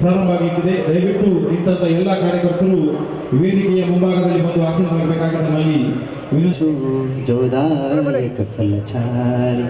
ಪ್ರಾರಂಭವಾಗಿರುತ್ತದೆ ದಯವಿಟ್ಟು ಇಂತಹ ಎಲ್ಲ ಕಾರ್ಯಕರ್ತರು ವೇದಿಕೆಯ ಮುಂಭಾಗದಲ್ಲಿ ಬಂದು ಆಸೀನರಾಗಬೇಕಾಗಿ ನಮ್ಮಲ್ಲಿ. ಜೋದಾಯಕ ಫಲಚಾರಿ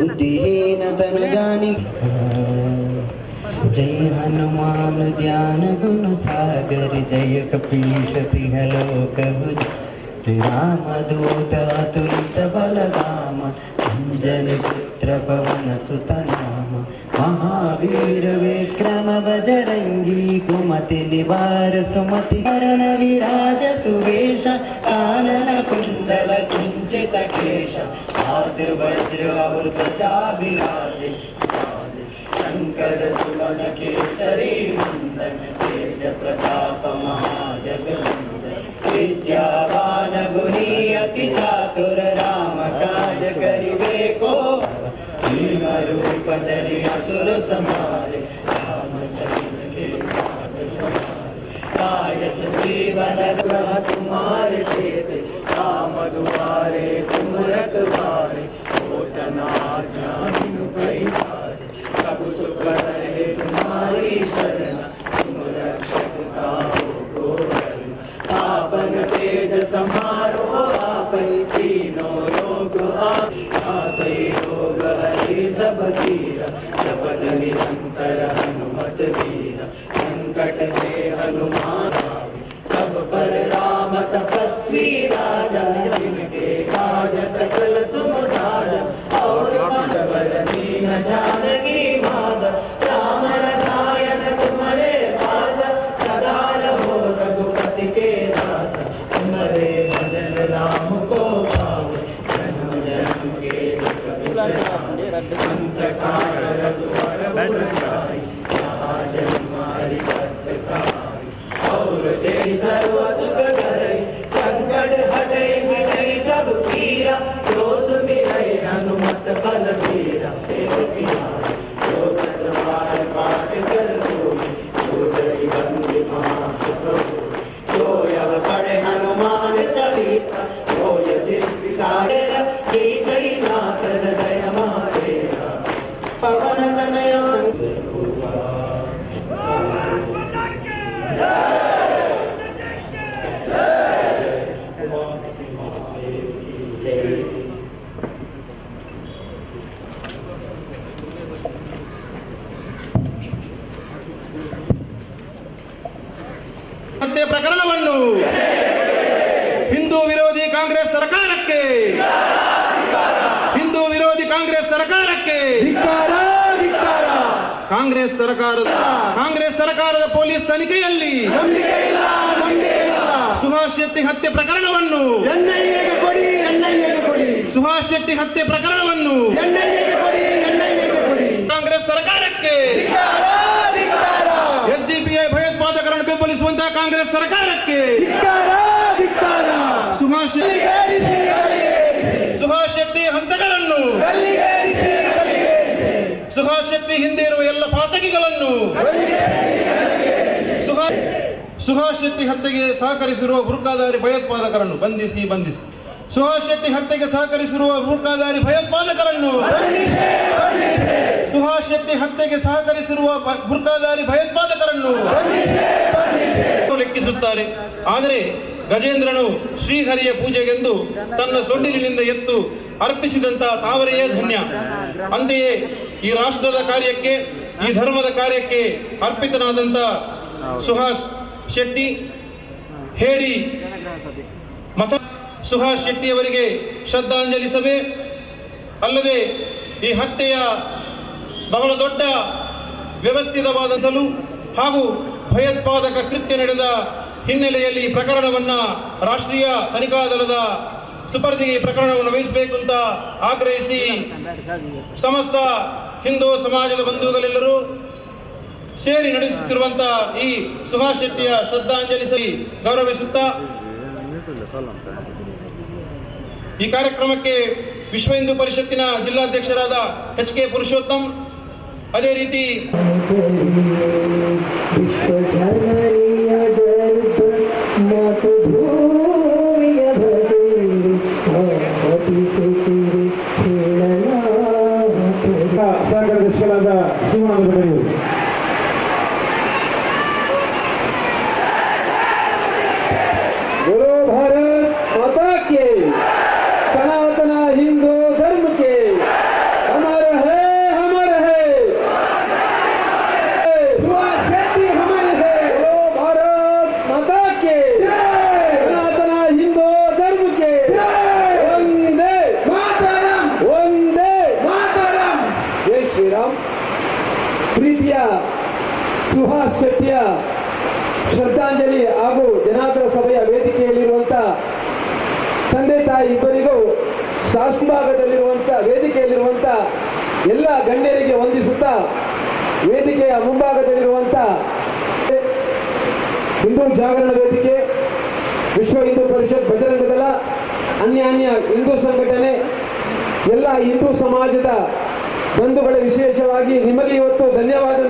ಬುದ್ಧಿಹೀನ ತನು ಜಾನಿ जय हनुमान ध्यान गुण सागर जय कपिष पुत्र पवन सुत महावीर विक्रम बजरङ्गी कुमति निवार सुमति करण विराज सुवेश कानन कुण्डल कुञ्चित केश आद निवा सुमतिज्रजा शंकर सुमन केसरी नंदन तेज प्रताप महाजगवंदन विद्यावान गुणी अति चातुर राम काज करिबे को भीम रूप धरि असुर संहारे रामचंद्र के काज जीवन ग्रह तुम्हार चेत राम दुआरे तुम रखवारे ओटना ज्ञान ಕಾಂಗ್ರೆಸ್ ಸರ್ಕಾರದ ಕಾಂಗ್ರೆಸ್ ಸರ್ಕಾರದ ಪೊಲೀಸ್ ತನಿಖೆಯಲ್ಲಿ ಸುಭಾಷ್ ಶೆಟ್ಟಿ ಹತ್ಯೆ ಪ್ರಕರಣವನ್ನು ಸುಭಾಷ್ ಶೆಟ್ಟಿ ಹತ್ಯೆ ಪ್ರಕರಣವನ್ನು ಕಾಂಗ್ರೆಸ್ ಸರ್ಕಾರಕ್ಕೆ ಎಸ್ಡಿಪಿಐ ಭಯೋತ್ಪಾದಕರನ್ನು ಬೆಂಬಲಿಸುವಂತಹ ಕಾಂಗ್ರೆಸ್ ಸರ್ಕಾರಕ್ಕೆ ಧಿಕ್ಕಾರ ಧಿಕ್ಕಾರ ಸುಭಾಷ್ ಗಲ್ಲಿಗೇರಿಸಿ, ಗಲ್ಲಿಗೇರಿಸಿ, ಸುಭಾಷ್ ಶೆಟ್ಟಿ ಹಂತಕರನ್ನು ಗಲ್ಲಿಗೇರಿಸಿ, ಗಲ್ಲಿಗೇರಿಸಿ. ಸುಭಾಷ್ ಶೆಟ್ಟಿ ಹಿಂದೆ ಇರುವ ಎಲ್ಲ ಪಾತಕಿಗಳನ್ನು ಸುಭಾಷ್ ಶೆಟ್ಟಿ ಹತ್ಯೆಗೆ ಸಹಕರಿಸಿರುವ ಬುರ್ಕಾದಾರಿ ಭಯೋತ್ಪಾದಕರನ್ನು ಬಂಧಿಸಿ ಬಂಧಿಸಿ. ಸುಹಾಸ್ ಶೆಟ್ಟಿ ಹತ್ಯೆಗೆ ಸಹಕರಿಸಿರುವ ಬುರ್ಕಾದಾರಿ ಭಯೋತ್ಪಾದಕರನ್ನು ಸುಹಾಸ್ ಶೆಟ್ಟಿ ಹತ್ಯೆಗೆ ಸಹಕರಿಸಿರುವ ಬುರ್ಕಾದಾರಿ ಭಯೋತ್ಪಾದಕರನ್ನು ಲೆಕ್ಕಿಸುತ್ತಾರೆ. ಆದರೆ ಗಜೇಂದ್ರನು ಶ್ರೀಹರಿಯ ಪೂಜೆಗೆಂದು ತನ್ನ ಸೊಂಡಿಲಿನಿಂದ ಎತ್ತು ಅರ್ಪಿಸಿದಂತಹ ತಾವರೆಯೇ ಧನ್ಯ. ಅಂತೆಯೇ ಈ ರಾಷ್ಟ್ರದ ಕಾರ್ಯಕ್ಕೆ, ಈ ಧರ್ಮದ ಕಾರ್ಯಕ್ಕೆ ಅರ್ಪಿತನಾದಂತ ಸುಹಾಸ್ ಶೆಟ್ಟಿ ಹೇಳಿ. ಮತ ಸುಹಾಸ್ ಶೆಟ್ಟಿಯವರಿಗೆ ಶ್ರದ್ಧಾಂಜಲಿ ಸಭೆ. ಅಲ್ಲದೆ ಈ ಹತ್ಯೆಯ ಬಹಳ ದೊಡ್ಡ ವ್ಯವಸ್ಥಿತವಾದ ಸಲು ಹಾಗೂ ಭಯೋತ್ಪಾದಕ ಕೃತ್ಯ ನಡೆದ ಹಿನ್ನೆಲೆಯಲ್ಲಿ ಪ್ರಕರಣವನ್ನು ಪ್ರಕರಣವನ್ನ ರಾಷ್ಟ್ರೀಯ ತನಿಖಾ ದಳದ ಸುಪರ್ದಿಗೆ ಈ ಪ್ರಕರಣವನ್ನು ವಹಿಸಬೇಕು ಅಂತ ಆಗ್ರಹಿಸಿ ಸಮಸ್ತ ಹಿಂದೂ ಸಮಾಜದ ಬಂಧುಗಳೆಲ್ಲರೂ ಸೇರಿ ನಡೆಸುತ್ತಿರುವಂತಹ ಈ ಸುಭಾಷ್ ಶೆಟ್ಟಿಯ ಶ್ರದ್ಧಾಂಜಲಿ ಸಹಿ ಗೌರವಿಸುತ್ತಾ ಈ ಕಾರ್ಯಕ್ರಮಕ್ಕೆ ವಿಶ್ವ ಹಿಂದೂ ಪರಿಷತ್ತಿನ ಜಿಲ್ಲಾಧ್ಯಕ್ಷರಾದ ಎಚ್ ಕೆ ಪುರುಷೋತ್ತಮ್ ಅದೇ ರೀತಿ ವಿಶ್ವಜನನಿಯ ವೇದಿಕೆಯಲ್ಲಿರುವಂತ ಎಲ್ಲ ಗಣ್ಯರಿಗೆ ವಂದಿಸುತ್ತಾ ವೇದಿಕೆಯ ಮುಂಭಾಗದಲ್ಲಿರುವಂತ ಹಿಂದೂ ಜಾಗರಣ ವೇದಿಕೆ, ವಿಶ್ವ ಹಿಂದೂ ಪರಿಷತ್ ಬಜರಂಗ ಅನ್ಯಾನ್ಯ ಅನ್ಯ ಅನ್ಯ ಹಿಂದೂ ಸಂಘಟನೆ, ಎಲ್ಲ ಹಿಂದೂ ಸಮಾಜದ ಬಂಧುಗಳ ವಿಶೇಷವಾಗಿ ನಿಮಗೆ ಇವತ್ತು ಧನ್ಯವಾದ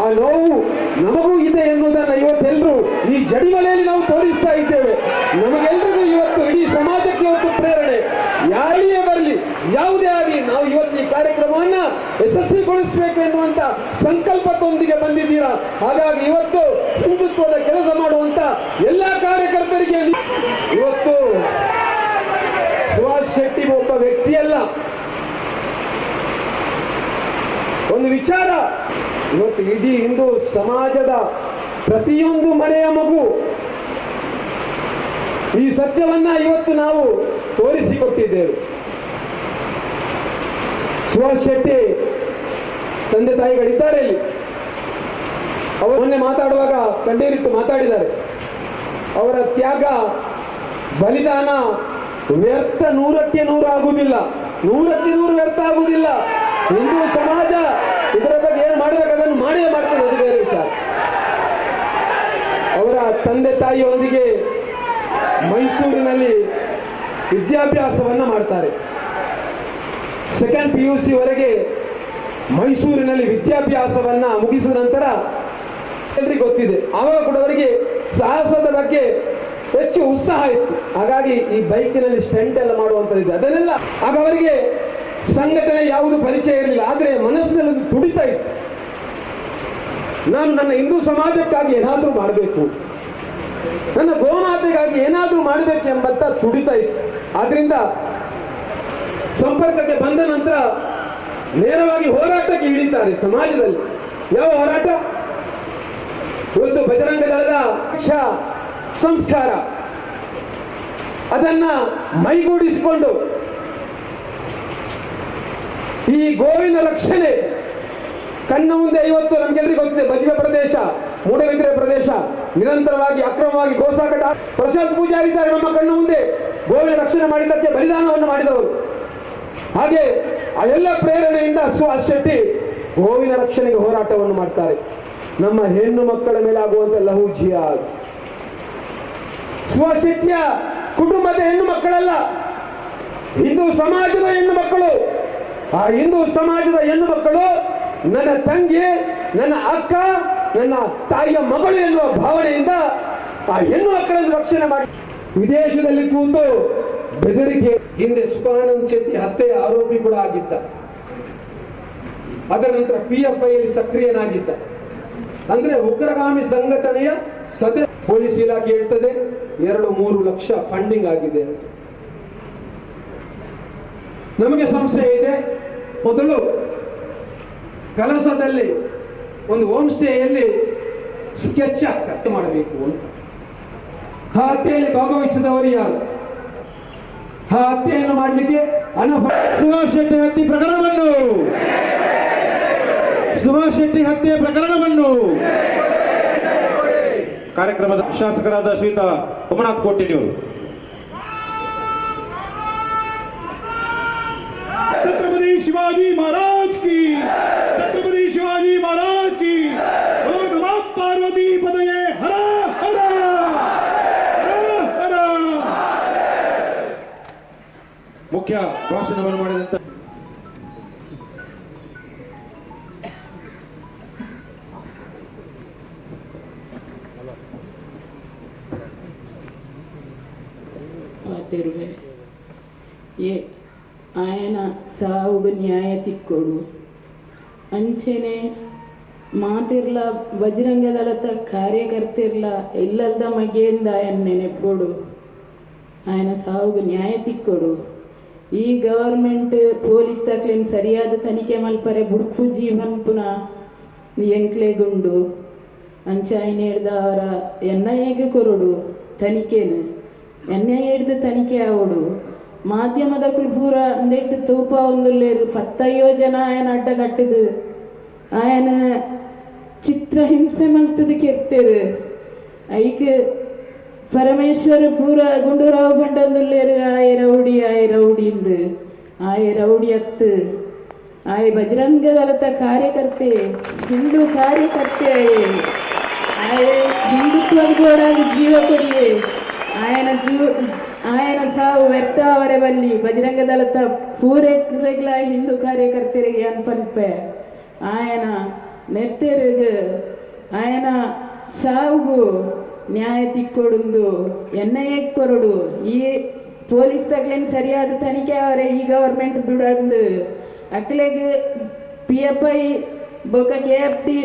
ಆ ನೋವು ನಮಗೂ ಇದೆ ಎನ್ನುವುದನ್ನು ಇವತ್ತೆಲ್ಲರೂ ಈ ಜಡಿಮಲೆಯಲ್ಲಿ ನಾವು ತೋರಿಸ್ತಾ ಇದ್ದೇವೆ. ನಮಗೆಲ್ಲರಿಗೂ ಇವತ್ತು ಯಾವುದೇ ಆಗಲಿ ನಾವು ಇವತ್ತು ಈ ಕಾರ್ಯಕ್ರಮವನ್ನ ಯಶಸ್ವಿಗೊಳಿಸಬೇಕು ಎನ್ನುವಂತ ಸಂಕಲ್ಪದೊಂದಿಗೆ ಬಂದಿದ್ದೀರಾ? ಹಾಗಾಗಿ ಇವತ್ತು ಹಿಂದುತ್ವದ ಕೆಲಸ ಮಾಡುವಂತ ಎಲ್ಲ ಕಾರ್ಯಕರ್ತರಿಗೆ ಇವತ್ತು ಸುಭಾಷ್ ಶೆಟ್ಟಿ ಒಬ್ಬ ವ್ಯಕ್ತಿಯಲ್ಲ. ಒಂದು ವಿಚಾರ, ಇವತ್ತು ಇಡೀ ಹಿಂದೂ ಸಮಾಜದ ಪ್ರತಿಯೊಂದು ಮನೆಯ ಮಗು ಈ ಸತ್ಯವನ್ನ ಇವತ್ತು ನಾವು ತೋರಿಸಿಕೊಟ್ಟಿದ್ದೇವೆ. ಸುಭಾಷ್ ಶೆಟ್ಟಿ ತಂದೆ ತಾಯಿಗಳಿದ್ದಾರೆ ಇಲ್ಲಿ. ಅವರು ಮೊನ್ನೆ ಮಾತಾಡುವಾಗ ಕಣ್ಣೀರಿಟ್ಟು ಮಾತಾಡಿದ್ದಾರೆ. ಅವರ ತ್ಯಾಗ, ಬಲಿದಾನ ವ್ಯರ್ಥ ನೂರಕ್ಕೆ ನೂರು ಆಗುವುದಿಲ್ಲ. ನೂರಕ್ಕೆ ನೂರು ವ್ಯರ್ಥ ಆಗುವುದಿಲ್ಲ. ಹಿಂದೂ ಸಮಾಜ ಇದರ ಬಗ್ಗೆ ಏನು ಮಾಡಬೇಕು ಅದನ್ನು ಮಾಡೇ ಮಾಡ್ತದೆ ಅದು ಬೇರೆ ವಿಚಾರ. ಅವರ ತಂದೆ ತಾಯಿಯೊಂದಿಗೆ ಮೈಸೂರಿನಲ್ಲಿ ವಿದ್ಯಾಭ್ಯಾಸವನ್ನು ಮಾಡ್ತಾರೆ. ಸೆಕೆಂಡ್ ಪಿ ಯು ಸಿವರೆಗೆ ಮೈಸೂರಿನಲ್ಲಿ ವಿದ್ಯಾಭ್ಯಾಸವನ್ನ ಮುಗಿಸಿದ ನಂತರ ಎಲ್ರಿಗೂ ಗೊತ್ತಿದೆ. ಆವಾಗ ಕೂಡ ಅವರಿಗೆ ಸಾಹಸದ ಬಗ್ಗೆ ಹೆಚ್ಚು ಉತ್ಸಾಹ ಇತ್ತು. ಹಾಗಾಗಿ ಈ ಬೈಕಿನಲ್ಲಿ ಸ್ಟೆಂಟ್ ಎಲ್ಲ ಮಾಡುವಂಥದ್ದು ಅದನ್ನೆಲ್ಲ ಆಗ ಅವರಿಗೆ ಸಂಘಟನೆ ಯಾವುದು ಪರಿಚಯ ಇರಲಿಲ್ಲ. ಆದರೆ ಮನಸ್ಸಿನಲ್ಲಿ ತುಡಿತಾ ಇತ್ತು. ನಾನು ನನ್ನ ಹಿಂದೂ ಸಮಾಜಕ್ಕಾಗಿ ಏನಾದರೂ ಮಾಡಬೇಕು, ನನ್ನ ಗೋಮಾತೆಗಾಗಿ ಏನಾದರೂ ಮಾಡಬೇಕು ಎಂಬಂತ ತುಡಿತಾ ಇತ್ತು. ಆದ್ರಿಂದ ಸಂಪರ್ಕಕ್ಕೆ ಬಂದ ನಂತರ ನೇರವಾಗಿ ಹೋರಾಟಕ್ಕೆ ಇಳಿತಾರೆ ಸಮಾಜದಲ್ಲಿ. ಯಾವ ಹೋರಾಟ? ಒಂದು ಬಜರಂಗ ದಳದ ಪಕ್ಷ ಸಂಸ್ಕಾರ. ಅದನ್ನ ಮೈಗೂಡಿಸಿಕೊಂಡು ಈ ಗೋವಿನ ರಕ್ಷಣೆ ಕಣ್ಣ ಮುಂದೆ ಇವತ್ತು ನಮ್ಗೆಲ್ಲರಿಗೂ ಗೊತ್ತಿದೆ. ಬಜಿವೆ ಪ್ರದೇಶ ಮೂಡಬಿದ್ರೆ ಪ್ರದೇಶ, ನಿರಂತರವಾಗಿ ಅಕ್ರಮವಾಗಿ ಗೋಸಾಕಟ ಪ್ರಸಾದ್ ಪೂಜಾರಿದ್ದಾರೆ ನಮ್ಮ ಕಣ್ಣ ಮುಂದೆ. ಗೋವಿನ ರಕ್ಷಣೆ ಮಾಡಿದ್ದಕ್ಕೆ ಬಲಿದಾನವನ್ನು ಮಾಡಿದವರು. ಹಾಗೆ ಆ ಎಲ್ಲ ಪ್ರೇರಣೆಯಿಂದ ಸುಹಾಸ್ ಶೆಟ್ಟಿ ಗೋವಿನ ರಕ್ಷಣೆಗೆ ಹೋರಾಟವನ್ನು ಮಾಡ್ತಾರೆ. ನಮ್ಮ ಹೆಣ್ಣು ಮಕ್ಕಳ ಮೇಲೆ ಆಗುವಂತ ಲಹು ಜಿಯಾದ್. ಸುಹಾಸ್ ಕುಟುಂಬದ ಹೆಣ್ಣು ಮಕ್ಕಳಲ್ಲ, ಹಿಂದೂ ಸಮಾಜದ ಹೆಣ್ಣು ಮಕ್ಕಳು. ಆ ಹಿಂದೂ ಸಮಾಜದ ಹೆಣ್ಣು ಮಕ್ಕಳು ನನ್ನ ತಂಗಿ, ನನ್ನ ಅಕ್ಕ, ನನ್ನ ತಾಯಿಯ ಮಗಳು ಎನ್ನುವ ಭಾವನೆಯಿಂದ ಆ ಹೆಣ್ಣು ಮಕ್ಕಳನ್ನು ರಕ್ಷಣೆ ಮಾಡಿ ವಿದೇಶದಲ್ಲಿ ಕೂತು ಬೆದರಿಕೆ ಹಿಂದೆ ಸುಖಾನಂದ್ ಶೆಟ್ಟಿ ಹತ್ಯೆಯ ಆರೋಪಿ ಕೂಡ ಆಗಿದ್ದ. ಅದರ ನಂತರ ಪಿ ಎಫ್ ಐಯಲ್ಲಿ ಸಕ್ರಿಯನಾಗಿದ್ದ. ಅಂದ್ರೆ ಉಗ್ರಗಾಮಿ ಸಂಘಟನೆಯ ಸದಸ್ಯ ಪೊಲೀಸ್ ಇಲಾಖೆ ಹೇಳ್ತದೆ, ಎರಡು ಮೂರು ಲಕ್ಷ ಫಂಡಿಂಗ್ ಆಗಿದೆ. ನಮಗೆ ಸಂಶಯ ಇದೆ. ಮೊದಲು ಕಲಸದಲ್ಲಿ, ಒಂದು ಹೋಮ್ ಸ್ಟೇಯಲ್ಲಿ ಸ್ಕೆಚ್ ಕಟ್ ಮಾಡಬೇಕು ಅಂತ. ಆ ಹತ್ಯೆಯಲ್ಲಿ ಭಾಗವಹಿಸಿದವರು ಯಾರು ಹತ್ಯೆಯನ್ನು ಮಾಡಲಿಕ್ಕೆ ಹಣ ಸುಭಾಷ್ ಶೆಟ್ಟಿ ಹತ್ಯೆ ಪ್ರಕರಣವನ್ನು. ಸುಭಾಷ್ ಶೆಟ್ಟಿ ಹತ್ಯೆ ಪ್ರಕರಣವನ್ನು. ಕಾರ್ಯಕ್ರಮದ ಶಾಸಕರಾದ ಶ್ರೀತಾ ಉಮನಾಥ್ ಕೋಟಿನಿಯವರು ಛತ್ರಪತಿ ಶಿವಾಜಿ ಮಹಾರಾಜ್ ಕಿ ಮುಖ್ಯ ಭಾಷಣವನ್ನು ಮಾಡಿದಂತ ಏ, ಆಯನ ಸಾವು ನ್ಯಾಯ ತಿಕ್ಕೊಡು. ಅಂಚೆನೆ ಮಾತಿರ್ಲ ಬಜರಂಗದಳತ ಕಾರ್ಯಕರ್ತಿರ್ಲ ಎಲ್ಲದ ಮಗೆಯಿಂದ ಆಯನ್ನೆ ನೆಪ್ಪೋಡು ಆಯನ ಸಾವು ನ್ಯಾಯ ತಿಕ್ಕೊಡು. ಈ ಗವರ್ಮೆಂಟ್ ಪೊಲೀಸ್ ದಾಖಲೆಯನ್ನು ಸರಿಯಾದ ತನಿಖೆ ಮಲ್ಪರೆ ಬುಡ್ಪು ಪುನ ಎಂಕ್ಲೆಗುಂಡು. ಅಂಚ ಐನ್ ಹಿಡ್ದ ಅವರ ಎನ್ ಐ ಎಗೆ ಕೊರಡು? ತನಿಖೆನ? ಎನ್ ಐ ಹಿಡ್ದು ತನಿಖೆ ಆವಡು? ಮಾಧ್ಯಮದ ಪೂರ ಅಂದೆಟ್ ತೂಪ ಒಂದುಲ್ಲೇರು ಪತ್ತಯ್ಯೋ ಜನ ಆಯನ ಅಡ್ಡ ಕಟ್ಟಿದು. ಆಯನ ಚಿತ್ರ ಹಿಂಸೆ ಮಲ್ತದ ಕೆತ್ತೇರು ಐಕ್ ಪರಮೇಶ್ವರ ಪೂರ ಗುಂಡೂರಾವ್ ಪಂಡೊಂದುಲ್ಲೇರು ಆಯ ರೌಡಿ ಆಯ ರೌಡಿ ಇಂದು ಆಯೆ ರೌಡಿಯತ್ ಆಯೆ ಬಜರಂಗ ದಳದ ಕಾರ್ಯಕರ್ತೆ, ಹಿಂದೂ ಕಾರ್ಯಕರ್ತೆ ಆಯೆ. ಆಯೆ ಹಿಂದುತ್ವದ ಗೋಡಾಗಿ ಜೀವ ಕೊಡಿಯೆ. ಆಯನ ಜೀವ, ಆಯನ ಸಾವು ವ್ಯರ್ಥ ಅವರ ಬಲ್ಲಿ ಬಜರಂಗ ದಳದ ಪೂರೈಗಳ ಹಿಂದೂ ಕಾರ್ಯಕರ್ತರಿಗೆ ಅನ್ಪಲ್ಪೆ. ಆಯನ ನೆತ್ತೆರಿಗೆ, ಆಯನ ಸಾವುಗೂ ನ್ಯಾಯ ತಿಕ್ಕೊಡುಂದು ಎಣ್ಣೆಯೇ ಕೊರಡು ಈ ಪೊಲೀಸ್ ತಗ್ಲೇನು ಸರಿಯಾದ ತನಿಖೆ ಅವರೇ, ಈ ಗವರ್ಮೆಂಟ್ ಬಿಡಂದು ಅಕ್ಲೆಗೆ ಪಿ ಎಫ್ ಐ ಬೊಕ ಕೆ ಎಫ್ ಟಿ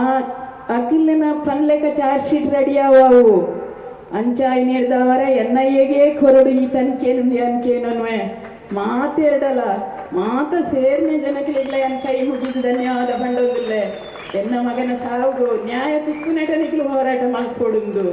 ಆ ಪನ್ಲೆಕ ಚಾರ್ಜ್ ಶೀಟ್ ರೆಡಿ ಅವು ಅಂಚ ನೀಡ್ದವರ ಎನ್ ಐ ಎಗೆ ಕೊರಡು ಈ ತನಿಖೆನು ಅನ್ಕೇನೊನ್ವೆ. ಮಾತೆರಡಲ್ಲ ಮಾತ ಸೇರ್ನೆ ಜನಕ್ಕಿಲ್ಲ ಎನ್ ಕೈ ಮುಗಿದು ಧನ್ಯವಾದ ಬಂಡೋದಿಲ್ಲ ಎನ್ನ ಮಗನ ಸಾವು ನ್ಯಾಯ ತಿಕ್ಕು ನಟನಿಗಳು ಹೋರಾಟ ಮಾಡ್ಕೊಡುಂದು.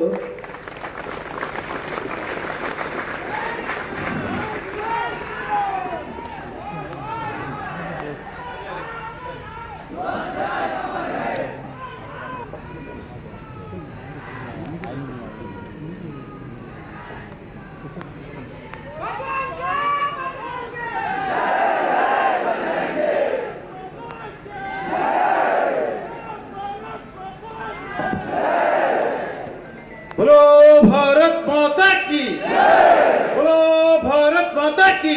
की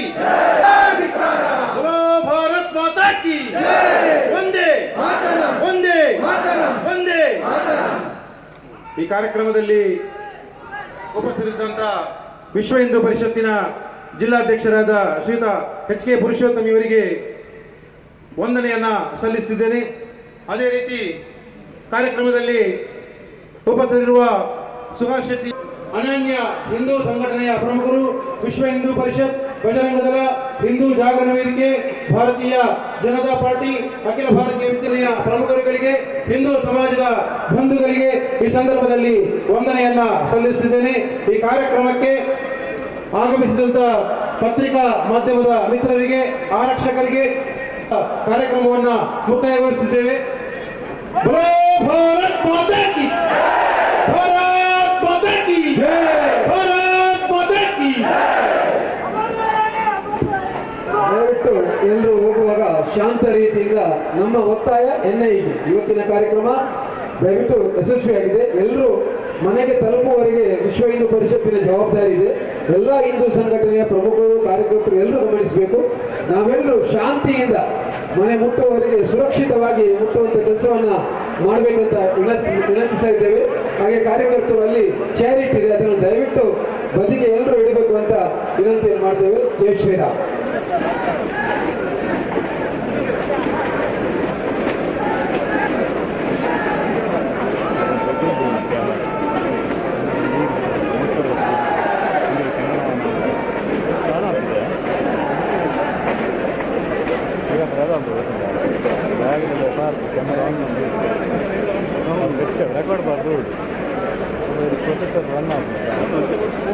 बोलो भारत माता की ಒಂದೇ ಒಂದೇ ಒಂದೇ ಈ ಕಾರ್ಯಕ್ರಮದಲ್ಲಿ ಉಪಸ್ಥಿತರಿದ್ದಂತ ವಿಶ್ವ ಹಿಂದೂ ಪರಿಷತ್ತಿನ ಜಿಲ್ಲಾಧ್ಯಕ್ಷರಾದ ಶ್ರೀಯುತ ಎಚ್ ಕೆ ಪುರುಷೋತ್ತಮ್ ಇವರಿಗೆ ವಂದನೆಯನ್ನ ಸಲ್ಲಿಸುತ್ತಿದ್ದೇನೆ ಅದೇ ರೀತಿ ಕಾರ್ಯಕ್ರಮದಲ್ಲಿ ಉಪಸ್ಥಿತರಿರುವ ಸುಭಾಷ್ ಶೆಟ್ಟಿ ಅನನ್ಯ ಹಿಂದೂ ಸಂಘಟನೆಯ ಪ್ರಮುಖರು ವಿಶ್ವ ಹಿಂದೂ ಪರಿಷತ್ ಬಜರಂಗದಳ ಹಿಂದೂ ಜಾಗರಣ ವೇದಿಕೆ, ಭಾರತೀಯ ಜನತಾ ಪಾರ್ಟಿ, ಅಖಿಲ ಭಾರತೀಯ ವಿದ್ಯಾಲಯ ಪ್ರಮುಖರುಗಳಿಗೆ, ಹಿಂದೂ ಸಮಾಜದ ಬಂಧುಗಳಿಗೆ ಈ ಸಂದರ್ಭದಲ್ಲಿ ವಂದನೆಯನ್ನ ಸಲ್ಲಿಸಿದ್ದೇನೆ ಈ ಕಾರ್ಯಕ್ರಮಕ್ಕೆ ಆಗಮಿಸಿದಂತ ಪತ್ರಿಕಾ ಮಾಧ್ಯಮದ ಮಿತ್ರರಿಗೆ, ಆರಕ್ಷಕರಿಗೆ ಕಾರ್ಯಕ್ರಮವನ್ನು ಮುಕ್ತಾಯಗೊಳಿಸಿದ್ದೇವೆ ಭಾರತ್ ಮಾತಾ ಶಾಂತ ರೀತಿಯಿಂದ ನಮ್ಮ ಒತ್ತಾಯ ಎನ್ಐಗೆ ಇವತ್ತಿನ ಕಾರ್ಯಕ್ರಮ ದಯವಿಟ್ಟು ಯಶಸ್ವಿಯಾಗಿದೆ. ಎಲ್ಲರೂ ಮನೆಗೆ ತಲುಪುವವರೆಗೆ ವಿಶ್ವ ಹಿಂದೂ ಪರಿಷತ್ತಿನ ಜವಾಬ್ದಾರಿ ಇದೆ. ಎಲ್ಲ ಹಿಂದೂ ಸಂಘಟನೆಯ ಪ್ರಮುಖರು, ಕಾರ್ಯಕರ್ತರು ಎಲ್ಲರೂ ಗಮನಿಸಬೇಕು. ನಾವೆಲ್ಲರೂ ಶಾಂತಿಯಿಂದ ಮನೆ ಮುಟ್ಟುವವರೆಗೆ ಸುರಕ್ಷಿತವಾಗಿ ಮುಟ್ಟುವಂತ ಕೆಲಸವನ್ನ ಮಾಡಬೇಕಂತ ವಿನಂತಿ ವಿನಂತಿಸ್ತಾ ಇದ್ದೇವೆ. ಹಾಗೆ ಕಾರ್ಯಕರ್ತರು ಅಲ್ಲಿ ಚಾರಿಟಿ ಇದೆ. ಅದನ್ನು ದಯವಿಟ್ಟು ಬದಿಗೆ ಎಲ್ಲರೂ ಇಡಬೇಕು ಅಂತ ವಿನಂತಿಯನ್ನು ಮಾಡ್ತೇವೆ. ಜೈ కెమెరా రికార్డ్ బాబు ప్రొసెసర్ రన్ అవుతుంది